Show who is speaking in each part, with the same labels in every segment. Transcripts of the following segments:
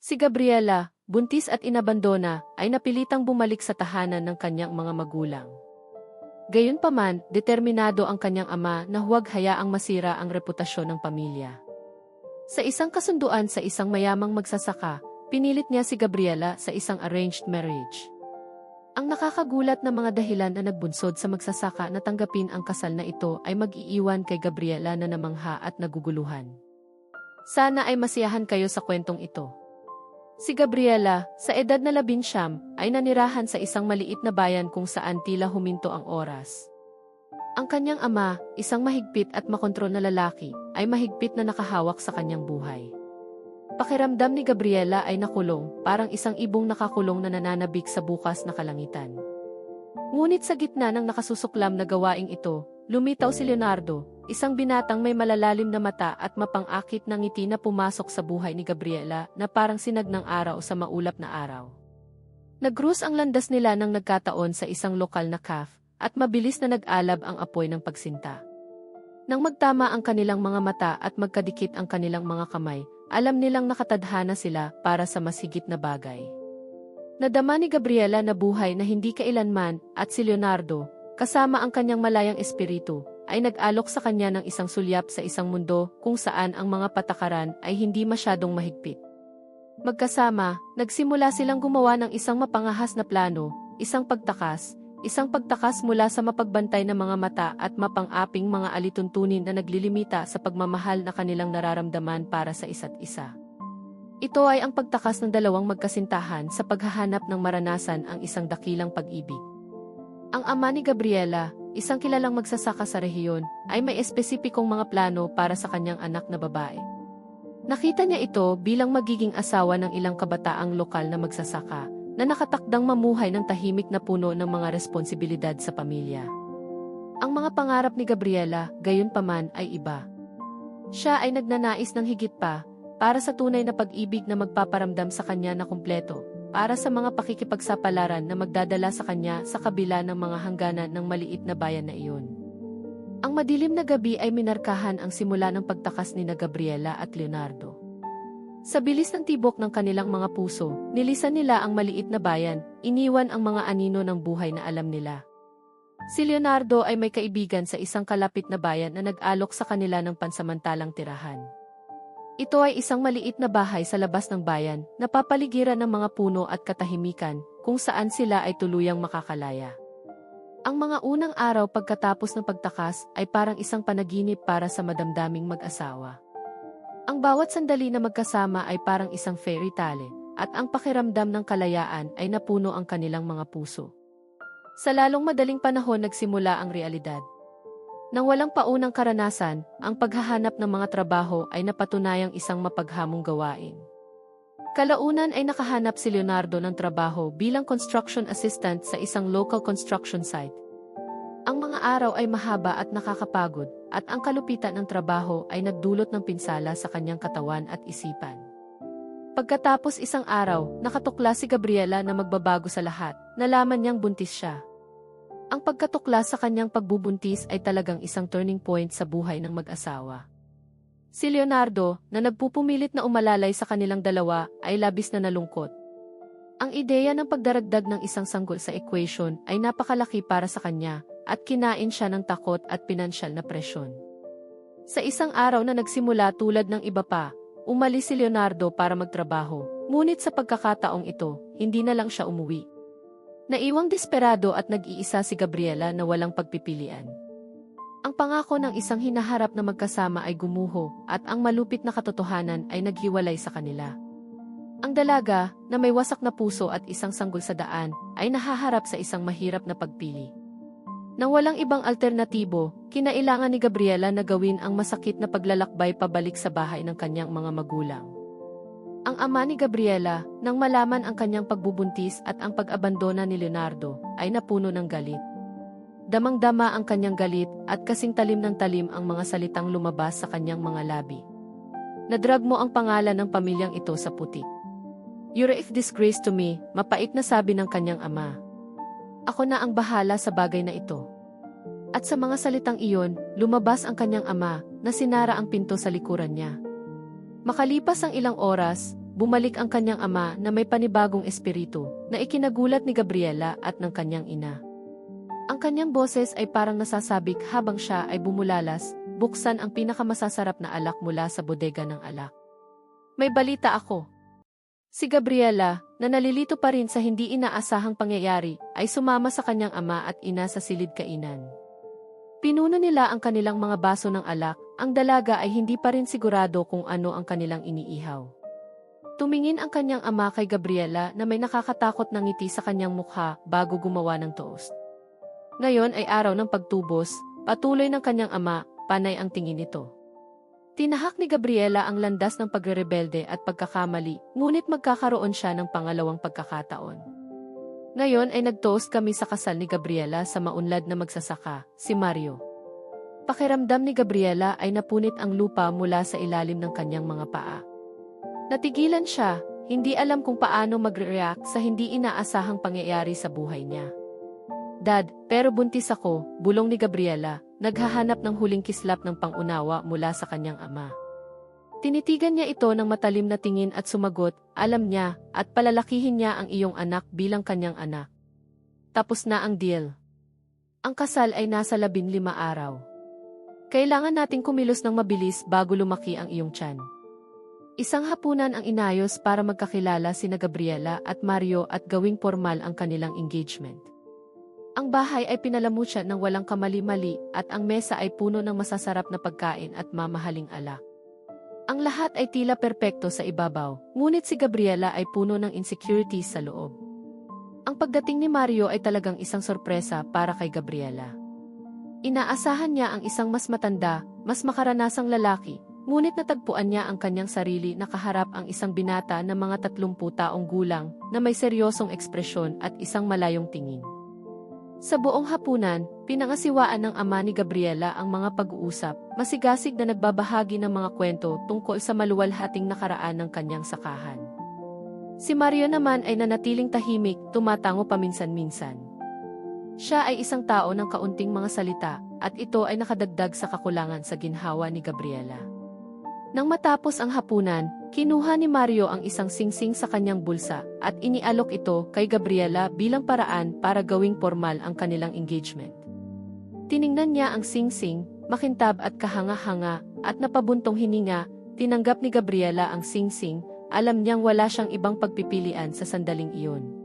Speaker 1: Si Gabriela, buntis at inabandona, ay napilitang bumalik sa tahanan ng kanyang mga magulang. Gayunpaman, determinado ang kanyang ama na huwag hayaang masira ang reputasyon ng pamilya. Sa isang kasunduan sa isang mayamang magsasaka, pinilit niya si Gabriela sa isang arranged marriage. Ang nakakagulat na mga dahilan na nagbunsod sa magsasaka na tanggapin ang kasal na ito ay mag-iiwan kay Gabriela na namangha at naguguluhan. Sana ay masiyahan kayo sa kwentong ito. Si Gabriela, sa edad na labinsyam, ay nanirahan sa isang maliit na bayan kung saan tila huminto ang oras. Ang kanyang ama, isang mahigpit at makontrol na lalaki, ay mahigpit na nakahawak sa kanyang buhay. Pakiramdam ni Gabriela ay nakulong, parang isang ibong nakakulong na nananabik sa bukas na kalangitan. Ngunit sa gitna ng nakasusuklam na gawaing ito, lumitaw si Leonardo, isang binatang may malalalim na mata at mapang-akit na ngiti na pumasok sa buhay ni Gabriela na parang sinag ng araw sa maulap na araw. Nagrus ang landas nila nang nagkataon sa isang lokal na caf, at mabilis na nag-alab ang apoy ng pagsinta. Nang magtama ang kanilang mga mata at magkadikit ang kanilang mga kamay, alam nilang nakatadhana sila para sa mas higit na bagay. Nadama ni Gabriela na buhay na hindi kailanman at si Leonardo, kasama ang kanyang malayang espiritu, ay nag-alok sa kanya ng isang sulyap sa isang mundo kung saan ang mga patakaran ay hindi masyadong mahigpit. Magkasama, nagsimula silang gumawa ng isang mapangahas na plano, isang pagtakas, isang pagtakas mula sa mapagbantay na mga mata at mapang-aping mga alituntunin na naglilimita sa pagmamahal na kanilang nararamdaman para sa isa't isa. Ito ay ang pagtakas ng dalawang magkasintahan sa paghahanap ng maranasan ang isang dakilang pag-ibig. Ang ama ni Gabriela, isang kilalang magsasaka sa rehiyon, ay may espesipikong mga plano para sa kanyang anak na babae. Nakita niya ito bilang magiging asawa ng ilang kabataang lokal na magsasaka, na nakatakdang mamuhay ng tahimik na puno ng mga responsibilidad sa pamilya. Ang mga pangarap ni Gabriela, gayon paman, ay iba. Siya ay nagnanais ng higit pa, para sa tunay na pag-ibig na magpaparamdam sa kanya na kumpleto, para sa mga pakikipagsapalaran na magdadala sa kanya sa kabila ng mga hangganan ng maliit na bayan na iyon. Ang madilim na gabi ay minarkahan ang simula ng pagtakas ni na Gabriela at Leonardo. Sa bilis ng tibok ng kanilang mga puso, nilisan nila ang maliit na bayan, iniwan ang mga anino ng buhay na alam nila. Si Leonardo ay may kaibigan sa isang kalapit na bayan na nag-alok sa kanila ng pansamantalang tirahan. Ito ay isang maliit na bahay sa labas ng bayan, napapaligiran ng mga puno at katahimikan, kung saan sila ay tuluyang makakalaya. Ang mga unang araw pagkatapos ng pagtakas ay parang isang panaginip para sa madamdaming mag-asawa. Ang bawat sandali na magkasama ay parang isang fairy tale, at ang pakiramdam ng kalayaan ay napuno ang kanilang mga puso. Sa lalong madaling panahon nagsimula ang realidad. Nang walang paunang karanasan, ang paghahanap ng mga trabaho ay napatunayang isang mapaghamong gawain. Kalaunan ay nakahanap si Leonardo ng trabaho bilang construction assistant sa isang local construction site. Ang mga araw ay mahaba at nakakapagod, at ang kalupitan ng trabaho ay nagdulot ng pinsala sa kanyang katawan at isipan. Pagkatapos isang araw, nakatukla si Gabriela na magbabago sa lahat, nalaman niyang buntis siya. Ang pagkatukla sa kanyang pagbubuntis ay talagang isang turning point sa buhay ng mag-asawa. Si Leonardo, na nagpupumilit na umalalay sa kanilang dalawa, ay labis na nalungkot. Ang ideya ng pagdaragdag ng isang sanggol sa equation ay napakalaki para sa kanya, at kinain siya ng takot at pinansyal na presyon. Sa isang araw na nagsimula tulad ng iba pa, umalis si Leonardo para magtrabaho, ngunit sa pagkakataong ito, hindi na lang siya umuwi. Naiwang desperado at nag-iisa si Gabriela na walang pagpipilian. Ang pangako ng isang hinaharap na magkasama ay gumuho at ang malupit na katotohanan ay naghiwalay sa kanila. Ang dalaga, na may wasak na puso at isang sanggol sa daan, ay nahaharap sa isang mahirap na pagpili. Nang walang ibang alternatibo, kinailangan ni Gabriela na gawin ang masakit na paglalakbay pabalik sa bahay ng kanyang mga magulang. Ang ama ni Gabriela, nang malaman ang kanyang pagbubuntis at ang pag-abandona ni Leonardo, ay napuno ng galit. Damang-dama ang kanyang galit at kasing talim ng talim ang mga salitang lumabas sa kanyang mga labi. Nadrag mo ang pangalan ng pamilyang ito sa putik. You're a disgrace to me, mapait na sabi ng kanyang ama. Ako na ang bahala sa bagay na ito. At sa mga salitang iyon, lumabas ang kanyang ama na sinara ang pinto sa likuran niya. Makalipas ang ilang oras, bumalik ang kanyang ama na may panibagong espiritu na ikinagulat ni Gabriela at ng kanyang ina. Ang kanyang boses ay parang nasasabik habang siya ay bumulalas, buksan ang pinakamasasarap na alak mula sa bodega ng alak. May balita ako. Si Gabriela, na nalilito pa rin sa hindi inaasahang pangyayari, ay sumama sa kanyang ama at ina sa silid kainan. Pinuno nila ang kanilang mga baso ng alak, ang dalaga ay hindi pa rin sigurado kung ano ang kanilang iniihaw. Tumingin ang kanyang ama kay Gabriela na may nakakatakot na ngiti sa kanyang mukha bago gumawa ng toast. Ngayon ay araw ng pagtubos, patuloy ng kanyang ama, panay ang tingin nito. Tinahak ni Gabriela ang landas ng pagrerebelde at pagkakamali, ngunit magkakaroon siya ng pangalawang pagkakataon. Ngayon ay nag-toast kami sa kasal ni Gabriela sa maunlad na magsasaka, si Mario. Pakiramdam ni Gabriela ay napunit ang lupa mula sa ilalim ng kanyang mga paa. Natigilan siya, hindi alam kung paano magre-react sa hindi inaasahang pangyayari sa buhay niya. Dad, pero buntis ako, bulong ni Gabriela, naghahanap ng huling kislap ng pangunawa mula sa kanyang ama. Tinitigan niya ito ng matalim na tingin at sumagot, alam niya, at palalakihin niya ang iyong anak bilang kanyang anak. Tapos na ang deal. Ang kasal ay nasa labin lima araw. Kailangan nating kumilos ng mabilis bago lumaki ang iyong tiyan. Isang hapunan ang inayos para magkakilala sina Gabriela at Mario at gawing formal ang kanilang engagement. Ang bahay ay pinalamutya ng walang kamali-mali at ang mesa ay puno ng masasarap na pagkain at mamahaling alak. Ang lahat ay tila perpekto sa ibabaw, ngunit si Gabriela ay puno ng insecurities sa loob. Ang pagdating ni Mario ay talagang isang sorpresa para kay Gabriela. Inaasahan niya ang isang mas matanda, mas makaranasang lalaki, ngunit natagpuan niya ang kanyang sarili na kaharap ang isang binata na mga 30 taong gulang na may seryosong ekspresyon at isang malayong tingin. Sa buong hapunan, pinangasiwaan ng ama ni Gabriela ang mga pag-uusap, masigasig na nagbabahagi ng mga kwento tungkol sa maluwalhating nakaraan ng kanyang sakahan. Si Mario naman ay nanatiling tahimik, tumatango paminsan-minsan. Siya ay isang tao ng kaunting mga salita, at ito ay nakadagdag sa kakulangan sa ginhawa ni Gabriela. Nang matapos ang hapunan, kinuha ni Mario ang isang singsing sa kanyang bulsa at inialok ito kay Gabriela bilang paraan para gawing formal ang kanilang engagement. Tiningnan niya ang singsing, makintab at kahanga-hanga, at napabuntong hininga, tinanggap ni Gabriela ang singsing, alam niyang wala siyang ibang pagpipilian sa sandaling iyon.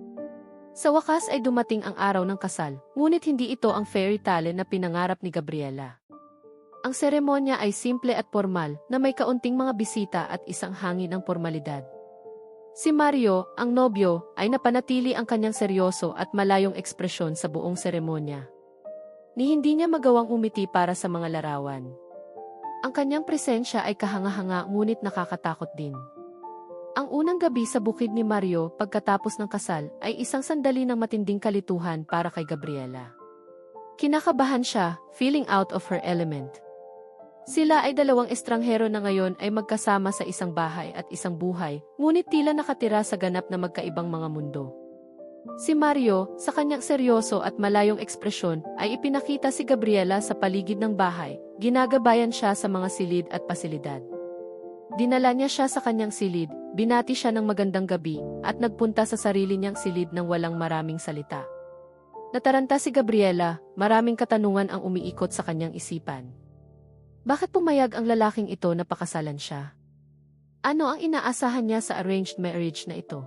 Speaker 1: Sa wakas ay dumating ang araw ng kasal, ngunit hindi ito ang fairy tale na pinangarap ni Gabriela. Ang seremonya ay simple at formal na may kaunting mga bisita at isang hangin ng formalidad. Si Mario, ang nobyo, ay napanatili ang kanyang seryoso at malayong ekspresyon sa buong seremonya. Ni hindi niya magawang umiti para sa mga larawan. Ang kanyang presensya ay kahanga-hanga ngunit nakakatakot din. Ang unang gabi sa bukid ni Mario pagkatapos ng kasal ay isang sandali ng matinding kalituhan para kay Gabriela. Kinakabahan siya, feeling out of her element. Sila ay dalawang estranghero na ngayon ay magkasama sa isang bahay at isang buhay, ngunit tila nakatira sa ganap na magkaibang mga mundo. Si Mario, sa kanyang seryoso at malayong ekspresyon, ay ipinakita si Gabriela sa paligid ng bahay, ginagabayan siya sa mga silid at pasilidad. Dinala niya siya sa kanyang silid, binati siya ng magandang gabi, at nagpunta sa sarili niyang silid ng walang maraming salita. Nataranta si Gabriela, maraming katanungan ang umiikot sa kanyang isipan. Bakit pumayag ang lalaking ito na pakasalan siya? Ano ang inaasahan niya sa arranged marriage na ito?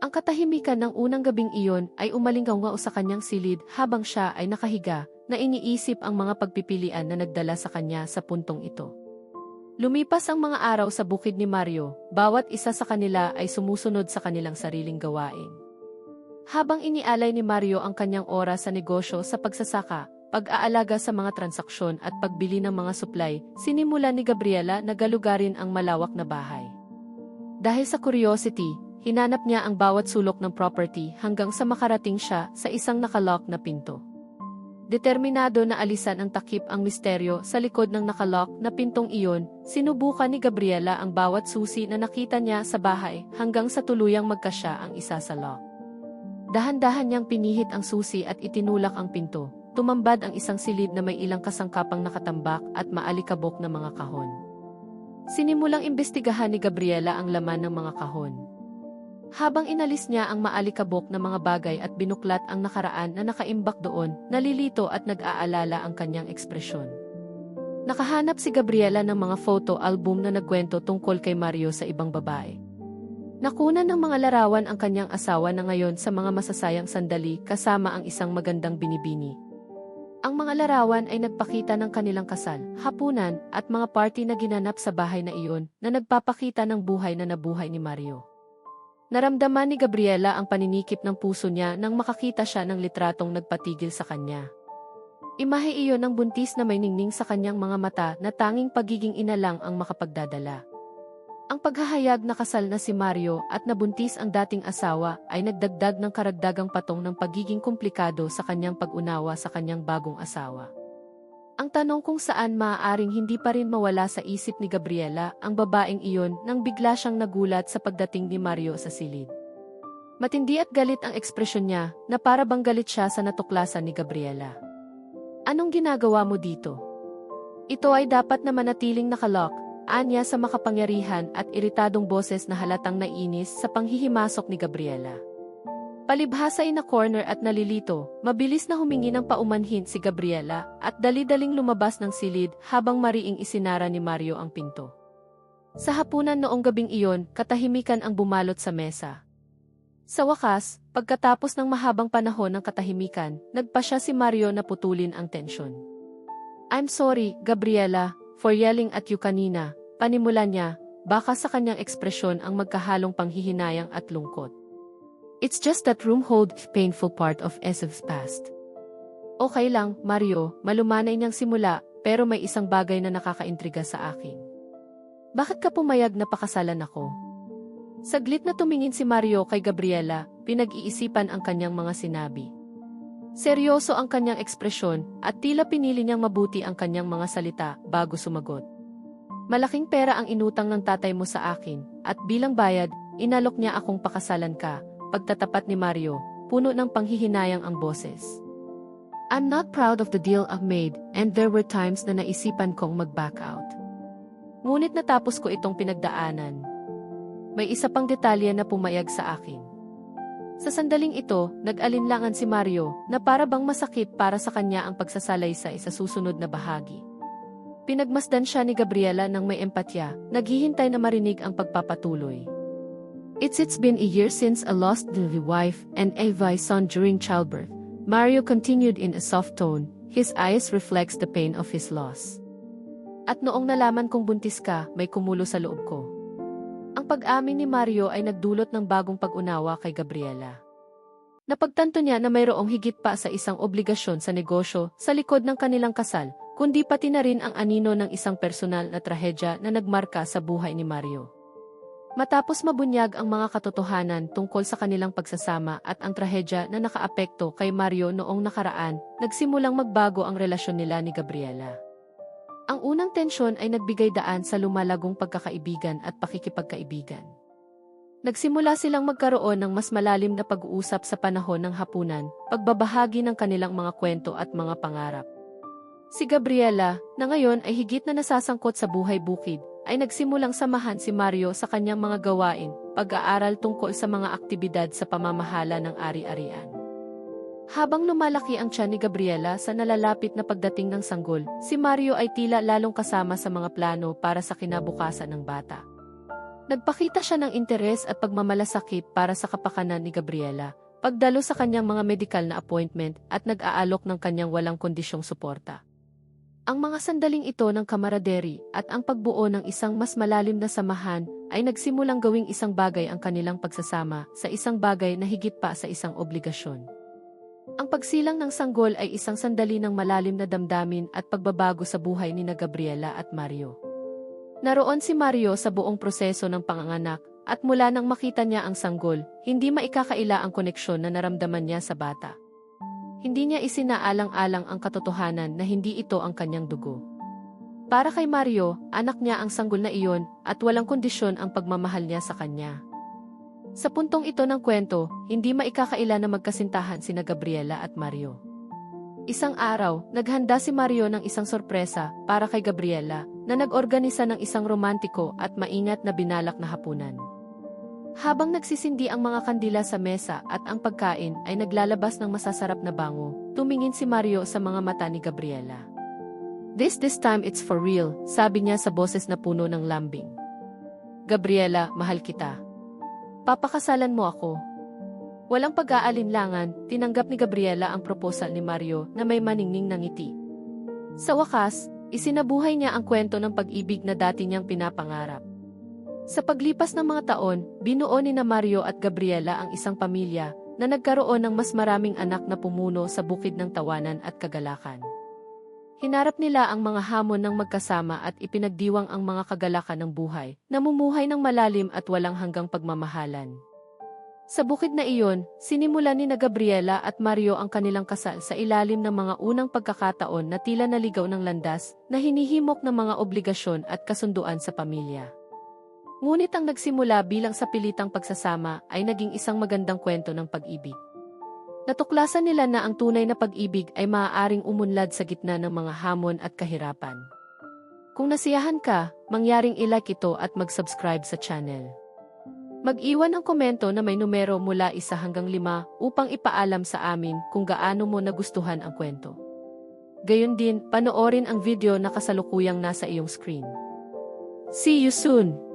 Speaker 1: Ang katahimikan ng unang gabing iyon ay umalinggaw sa kanyang silid habang siya ay nakahiga na iniisip ang mga pagpipilian na nagdala sa kanya sa puntong ito. Lumipas ang mga araw sa bukid ni Mario, bawat isa sa kanila ay sumusunod sa kanilang sariling gawain. Habang inialay ni Mario ang kanyang oras sa negosyo sa pagsasaka, pag-aalaga sa mga transaksyon at pagbili ng mga supply, sinimula ni Gabriela na galugarin ang malawak na bahay. Dahil sa curiosity, hinanap niya ang bawat sulok ng property hanggang sa makarating siya sa isang nakalock na pinto. Determinado na alisan ang takip ang misteryo sa likod ng nakalock na pintong iyon, sinubukan ni Gabriela ang bawat susi na nakita niya sa bahay hanggang sa tuluyang magkasya ang isa sa lock. Dahan-dahan niyang pinihit ang susi at itinulak ang pinto, Tumambad ang isang silid na may ilang kasangkapang nakatambak at maalikabok na mga kahon. Sinimulang imbestigahan ni Gabriela ang laman ng mga kahon. Habang inalis niya ang maalikabok na mga bagay at binuklat ang nakaraan na nakaimbak doon, nalilito at nag-aalala ang kanyang ekspresyon. Nakahanap si Gabriela ng mga photo album na nagkwento tungkol kay Mario sa ibang babae. Nakunan ng mga larawan ang kanyang asawa na ngayon sa mga masasayang sandali kasama ang isang magandang binibini. Ang mga larawan ay nagpakita ng kanilang kasal, hapunan, at mga party na ginanap sa bahay na iyon na nagpapakita ng buhay na nabuhay ni Mario. Naramdaman ni Gabriela ang paninikip ng puso niya nang makakita siya ng litratong nagpatigil sa kanya. Imahe iyon ng buntis na may ningning sa kanyang mga mata na tanging pagiging ina lang ang makapagdadala. Ang paghahayag na kasal na si Mario at nabuntis ang dating asawa ay nagdagdag ng karagdagang patong ng pagiging komplikado sa kanyang pag-unawa sa kanyang bagong asawa. Ang tanong kung saan maaaring hindi pa rin mawala sa isip ni Gabriela ang babaeng iyon nang bigla siyang nagulat sa pagdating ni Mario sa silid. Matindi at galit ang ekspresyon niya na para bang galit siya sa natuklasan ni Gabriela. Anong ginagawa mo dito? Ito ay dapat na manatiling nakalock anya sa makapangyarihan at iritadong boses na halatang nainis sa panghihimasok ni Gabriela. Palibhasa na corner at nalilito, mabilis na humingi ng paumanhin si Gabriela at dali-daling lumabas ng silid habang mariing isinara ni Mario ang pinto. Sa hapunan noong gabing iyon, katahimikan ang bumalot sa mesa. Sa wakas, pagkatapos ng mahabang panahon ng katahimikan, nagpa siya si Mario na putulin ang tensyon. I'm sorry, Gabriela, for yelling at you kanina, Panimula niya, baka sa kanyang ekspresyon ang magkahalong panghihinayang at lungkot. It's just that room hold painful part of Esav's past. Okay lang, Mario, malumanay niyang simula, pero may isang bagay na nakakaintriga sa akin. Bakit ka pumayag na pakasalan ako? Saglit na tumingin si Mario kay Gabriela, pinag-iisipan ang kanyang mga sinabi. Seryoso ang kanyang ekspresyon at tila pinili niyang mabuti ang kanyang mga salita bago sumagot. Malaking pera ang inutang ng tatay mo sa akin, at bilang bayad, inalok niya akong pakasalan ka, pagtatapat ni Mario, puno ng panghihinayang ang boses. I'm not proud of the deal I've made, and there were times na naisipan kong mag-back out. Ngunit natapos ko itong pinagdaanan. May isa pang detalye na pumayag sa akin. Sa sandaling ito, nag-alinlangan si Mario na para bang masakit para sa kanya ang pagsasalaysay sa susunod na bahagi. Pinagmasdan siya ni Gabriela ng may empatya, naghihintay na marinig ang pagpapatuloy. It's it's been a year since I lost the wife and Eva son during childbirth. Mario continued in a soft tone, his eyes reflects the pain of his loss. At noong nalaman kong buntis ka, may kumulo sa loob ko. Ang pag-amin ni Mario ay nagdulot ng bagong pag-unawa kay Gabriela. Napagtanto niya na mayroong higit pa sa isang obligasyon sa negosyo sa likod ng kanilang kasal, kundi pati na rin ang anino ng isang personal na trahedya na nagmarka sa buhay ni Mario. Matapos mabunyag ang mga katotohanan tungkol sa kanilang pagsasama at ang trahedya na nakaapekto kay Mario noong nakaraan, nagsimulang magbago ang relasyon nila ni Gabriela. Ang unang tensyon ay nagbigay daan sa lumalagong pagkakaibigan at pakikipagkaibigan. Nagsimula silang magkaroon ng mas malalim na pag-uusap sa panahon ng hapunan, pagbabahagi ng kanilang mga kwento at mga pangarap. Si Gabriela, na ngayon ay higit na nasasangkot sa buhay bukid, ay nagsimulang samahan si Mario sa kanyang mga gawain, pag-aaral tungkol sa mga aktibidad sa pamamahala ng ari-arian. Habang lumalaki ang tiyan ni Gabriela sa nalalapit na pagdating ng sanggol, si Mario ay tila lalong kasama sa mga plano para sa kinabukasan ng bata. Nagpakita siya ng interes at pagmamalasakit para sa kapakanan ni Gabriela, pagdalo sa kanyang mga medical na appointment at nag-aalok ng kanyang walang kondisyong suporta. Ang mga sandaling ito ng kamaraderi at ang pagbuo ng isang mas malalim na samahan ay nagsimulang gawing isang bagay ang kanilang pagsasama sa isang bagay na higit pa sa isang obligasyon. Ang pagsilang ng sanggol ay isang sandali ng malalim na damdamin at pagbabago sa buhay ni na Gabriela at Mario. Naroon si Mario sa buong proseso ng panganganak at mula nang makita niya ang sanggol, hindi maikakaila ang koneksyon na naramdaman niya sa bata. Hindi niya isinaalang-alang ang katotohanan na hindi ito ang kanyang dugo. Para kay Mario, anak niya ang sanggol na iyon at walang kondisyon ang pagmamahal niya sa kanya. Sa puntong ito ng kwento, hindi maikakaila na magkasintahan sina Gabriela at Mario. Isang araw, naghanda si Mario ng isang sorpresa para kay Gabriela na nag-organisa ng isang romantiko at maingat na binalak na hapunan. Habang nagsisindi ang mga kandila sa mesa at ang pagkain ay naglalabas ng masasarap na bango, tumingin si Mario sa mga mata ni Gabriela. This this time it's for real, sabi niya sa boses na puno ng lambing. Gabriela, mahal kita. Papakasalan mo ako. Walang pag-aalinlangan, tinanggap ni Gabriela ang proposal ni Mario na may maningning na ngiti. Sa wakas, isinabuhay niya ang kwento ng pag-ibig na dati niyang pinapangarap. Sa paglipas ng mga taon, binuo ni na Mario at Gabriela ang isang pamilya na nagkaroon ng mas maraming anak na pumuno sa bukid ng tawanan at kagalakan. Hinarap nila ang mga hamon ng magkasama at ipinagdiwang ang mga kagalakan ng buhay, namumuhay ng malalim at walang hanggang pagmamahalan. Sa bukid na iyon, sinimulan ni na Gabriela at Mario ang kanilang kasal sa ilalim ng mga unang pagkakataon na tila naligaw ng landas na hinihimok ng mga obligasyon at kasunduan sa pamilya. Ngunit ang nagsimula bilang sa pilitang pagsasama ay naging isang magandang kwento ng pag-ibig. Natuklasan nila na ang tunay na pag-ibig ay maaaring umunlad sa gitna ng mga hamon at kahirapan. Kung nasiyahan ka, mangyaring ilike ito at mag-subscribe sa channel. Mag-iwan ng komento na may numero mula isa hanggang lima upang ipaalam sa amin kung gaano mo nagustuhan ang kwento. Gayon din, panoorin ang video na kasalukuyang nasa iyong screen. See you soon!